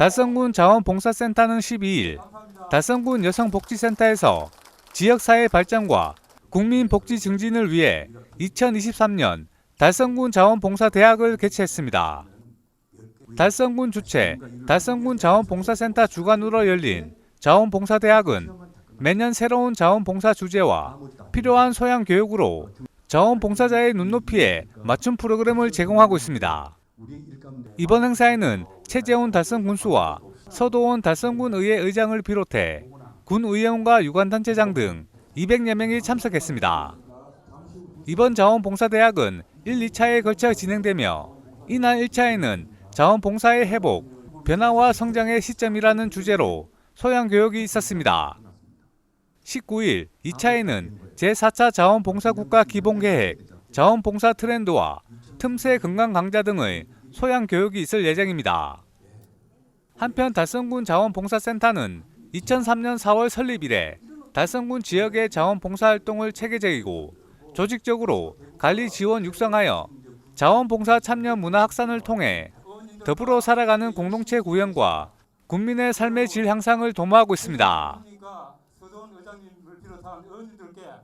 달성군 자원봉사센터는 12일 달성군 여성복지센터에서 지역사회 발전과 국민복지 증진을 위해 2023년 달성군 자원봉사대학을 개최했습니다. 달성군 주최 달성군 자원봉사센터 주관으로 열린 자원봉사대학은 매년 새로운 자원봉사 주제와 필요한 소양 교육으로 자원봉사자의 눈높이에 맞춤 프로그램을 제공하고 있습니다. 이번 행사에는 최재훈 달성 군수와 서도원 달성군 의회 의장을 비롯해 군 의원과 유관단체장 등 200여 명이 참석했습니다. 이번 자원봉사대학은 1, 2차에 걸쳐 진행되며 이날 1차에는 자원봉사의 회복, 변화와 성장의 시점이라는 주제로 소양교육이 있었습니다. 19일 2차에는 제4차 자원봉사국가 기본계획, 자원봉사 트렌드와 틈새 건강 강좌 등의 소양 교육이 있을 예정입니다. 한편 달성군 자원봉사센터는 2003년 4월 설립 이래 달성군 지역의 자원봉사활동을 체계적이고 조직적으로 관리 지원 육성하여 자원봉사 참여 문화 확산을 통해 더불어 살아가는 공동체 구현과 국민의 삶의 질 향상을 도모하고 있습니다.